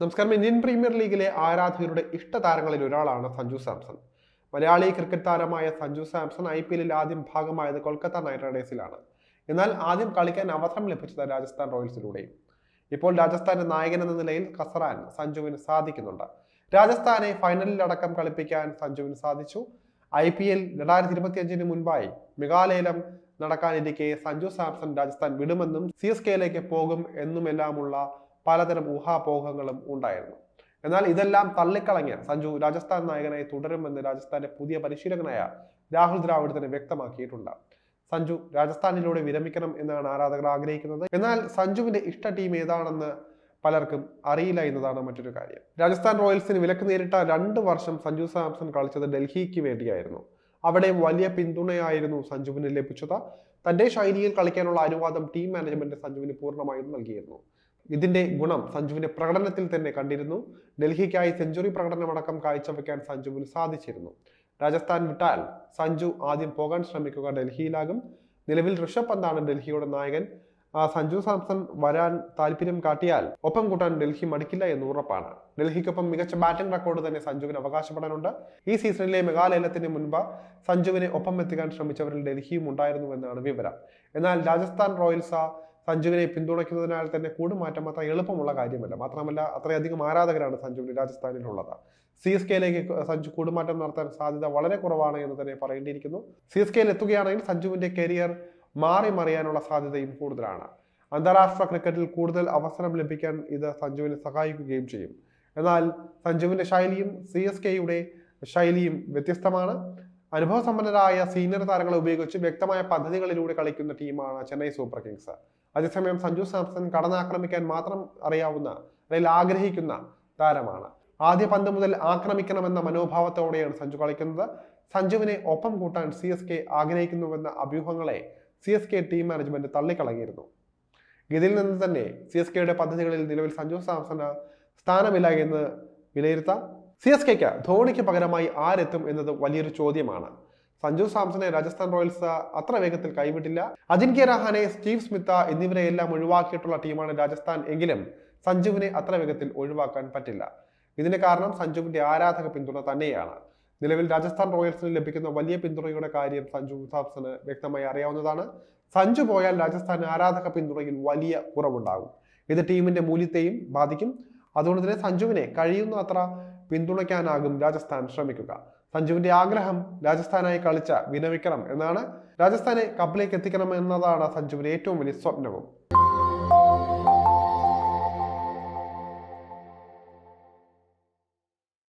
നമസ്കാരം. Indian premier ലീഗിലെ ആരാധകരുടെ ഇഷ്ട താരങ്ങളിൽ ഒരാളാണ് സഞ്ജു സാംസൺ. മലയാളി ക്രിക്കറ്റ് താരമായ സഞ്ജു സാംസൺ ഐ പി എല്ലിൽ ആദ്യം ഭാഗമായത് കൊൽക്കത്ത നൈറ്റ് റൈഡേഴ്സിലാണ്. എന്നാൽ ആദ്യം കളിക്കാൻ അവസരം ലഭിച്ചത് രാജസ്ഥാൻ റോയൽസിലൂടെയും. ഇപ്പോൾ രാജസ്ഥാന്റെ നായകൻ എന്ന നിലയിൽ കസറാൻ സഞ്ജുവിന് സാധിക്കുന്നുണ്ട്. രാജസ്ഥാനെ ഫൈനലിൽ അടക്കം കളിപ്പിക്കാൻ സഞ്ജുവിന് സാധിച്ചു. ഐ പി എൽ രണ്ടായിരത്തി ഇരുപത്തിയഞ്ചിന് മുൻപായി മെഗാലയലം നടക്കാനിരിക്കെ സഞ്ജു സാംസൺ രാജസ്ഥാൻ വിടുമെന്നും സി എസ് കെയിലേക്ക് പോകും എന്നുമെല്ലാമുള്ള പലതരം ഊഹാപോഹങ്ങളും ഉണ്ടായിരുന്നു. എന്നാൽ ഇതെല്ലാം തള്ളിക്കളഞ്ഞ് സഞ്ജു രാജസ്ഥാൻ നായകനായി തുടരുമെന്ന് രാജസ്ഥാന്റെ പുതിയ പരിശീലകനായ രാഹുൽ ദ്രാവിഡ് തന്നെ വ്യക്തമാക്കിയിട്ടുണ്ട്. സഞ്ജു രാജസ്ഥാനിലൂടെ വിരമിക്കണം എന്നാണ് ആരാധകർ ആഗ്രഹിക്കുന്നത്. എന്നാൽ സഞ്ജുവിന്റെ ഇഷ്ട ടീം ഏതാണെന്ന് പലർക്കും അറിയില്ല എന്നതാണ് മറ്റൊരു കാര്യം. രാജസ്ഥാൻ റോയൽസിന് വിലക്ക് നേരിട്ട രണ്ട് വർഷം സഞ്ജു സാംസൺ കളിച്ചത് ഡൽഹിക്ക് വേണ്ടിയായിരുന്നു. അവിടെ വലിയ പിന്തുണയായിരുന്നു സഞ്ജുവിന് ലഭിച്ചത്. തന്റെ ശൈലിയിൽ കളിക്കാനുള്ള അനുവാദം ടീം മാനേജ്മെന്റ് സഞ്ജുവിന് പൂർണമായും നൽകിയിരുന്നു. ഇതിന്റെ ഗുണം സഞ്ജുവിന്റെ പ്രകടനത്തിൽ തന്നെ കണ്ടിരുന്നു. ഡൽഹിക്കായി സെഞ്ചുറി പ്രകടനമടക്കം കാഴ്ചവെക്കാൻ സഞ്ജുവിന് സാധിച്ചിരുന്നു. രാജസ്ഥാൻ വിട്ടാൽ സഞ്ജു ആദ്യം പോകാൻ ശ്രമിക്കുക ഡൽഹിയിലാകും. നിലവിൽ ഋഷഭ് പന്താണ് ഡൽഹിയുടെ നായകൻ. സഞ്ജു സാംസൺ വരാൻ താല്പര്യം കാട്ടിയാൽ ഒപ്പം കൂട്ടാൻ ഡൽഹി മടിക്കില്ല എന്ന് ഉറപ്പാണ്. ഡൽഹിക്കൊപ്പം മികച്ച ബാറ്റിംഗ് റെക്കോർഡ് തന്നെ സഞ്ജുവിന് അവകാശപ്പെടാനുണ്ട്. ഈ സീസണിലെ മെഗാലയലത്തിന് മുൻപ് സഞ്ജുവിനെ ഒപ്പം എത്തിക്കാൻ ശ്രമിച്ചവരിൽ ഡൽഹിയും ഉണ്ടായിരുന്നുവെന്നാണ് വിവരം. എന്നാൽ രാജസ്ഥാൻ റോയൽസ് സഞ്ജുവിനെ പിന്തുണയ്ക്കുന്നതിനാൽ തന്നെ കൂടുമാറ്റം അത്ര എളുപ്പമുള്ള കാര്യമല്ല. മാത്രമല്ല അത്രയധികം ആരാധകരാണ് സഞ്ജുവിന് രാജസ്ഥാനിലുള്ളത്. സി എസ് കെയിലേക്ക് സഞ്ജു കൂടുമാറ്റം നടത്താൻ സാധ്യത വളരെ കുറവാണ് എന്ന് തന്നെ പറയേണ്ടിയിരിക്കുന്നു. സി എസ് കെയിൽ എത്തുകയാണെങ്കിൽ സഞ്ജുവിന്റെ കരിയർ മാറി മറിയാനുള്ള സാധ്യതയും കൂടുതലാണ്. അന്താരാഷ്ട്ര ക്രിക്കറ്റിൽ കൂടുതൽ അവസരം ലഭിക്കാൻ ഇത് സഞ്ജുവിനെ സഹായിക്കുകയും ചെയ്യും. എന്നാൽ സഞ്ജുവിന്റെ ശൈലിയും സി എസ് കെയുടെ ശൈലിയും വ്യത്യസ്തമാണ്. അനുഭവസമ്പന്നരായ സീനിയർ താരങ്ങളെ ഉപയോഗിച്ച് വ്യക്തമായ പദ്ധതികളിലൂടെ കളിക്കുന്ന ടീമാണ് ചെന്നൈ സൂപ്പർ കിങ്സ്. അതേസമയം സഞ്ജു സാംസൺ കടന്നാക്രമിക്കാൻ മാത്രം അറിയാവുന്ന അല്ലെങ്കിൽ ആഗ്രഹിക്കുന്ന താരമാണ്. ആദ്യ പന്ത് മുതൽ ആക്രമിക്കണമെന്ന മനോഭാവത്തോടെയാണ് സഞ്ജു കളിക്കുന്നത്. സഞ്ജുവിനെ ഒപ്പം കൂട്ടാൻ സി എസ് കെ ആഗ്രഹിക്കുന്നുവെന്ന അഭ്യൂഹങ്ങളെ C S K team management തള്ളിക്കളഞ്ഞിരുന്നു. ഇതിൽ നിന്ന് തന്നെ സി എസ് കെയുടെ പദ്ധതികളിൽ നിലവിൽ സഞ്ജു സാംസന് സ്ഥാനമില്ല എന്ന് വിലയിരുത്താം സി എസ് കെക്ക് ധോണിക്ക് പകരമായി ആരെത്തും എന്നത് വലിയൊരു ചോദ്യമാണ്. സഞ്ജു സാംസനെ രാജസ്ഥാൻ റോയൽസ് അത്ര വേഗത്തിൽ കൈവിട്ടില്ല. അജിൻക്യ രഹാനെ സ്റ്റീവ് സ്മിത്ത എന്നിവരെയെല്ലാം ഒഴിവാക്കിയിട്ടുള്ള ടീമാണ് രാജസ്ഥാൻ എങ്കിലും സഞ്ജുവിനെ അത്ര വേഗത്തിൽ ഒഴിവാക്കാൻ പറ്റില്ല. ഇതിന് കാരണം സഞ്ജുവിന്റെ ആരാധക പിന്തുണ തന്നെയാണ്. നിലവിൽ രാജസ്ഥാൻ റോയൽസിന് ലഭിക്കുന്ന വലിയ പിന്തുണയുടെ കാര്യം സഞ്ജു സാംസന് വ്യക്തമായി അറിയാവുന്നതാണ്. സഞ്ജു പോയാൽ രാജസ്ഥാൻ ആരാധക പിന്തുണയിൽ വലിയ കുറവുണ്ടാകും. ഇത് ടീമിന്റെ മൂല്യത്തെയും ബാധിക്കും. അതുകൊണ്ട് തന്നെ സഞ്ജുവിനെ കഴിയുന്ന അത്ര പിന്തുണയ്ക്കാനാകും രാജസ്ഥാൻ ശ്രമിക്കുക. സഞ്ജുവിന്റെ ആഗ്രഹം രാജസ്ഥാനായി കളിച്ച വിനമിക്കണം എന്നാണ്. രാജസ്ഥാനെ കപ്പിലേക്ക് എത്തിക്കണം എന്നതാണ് സഞ്ജുവിന്റെ ഏറ്റവും വലിയ സ്വപ്നവും.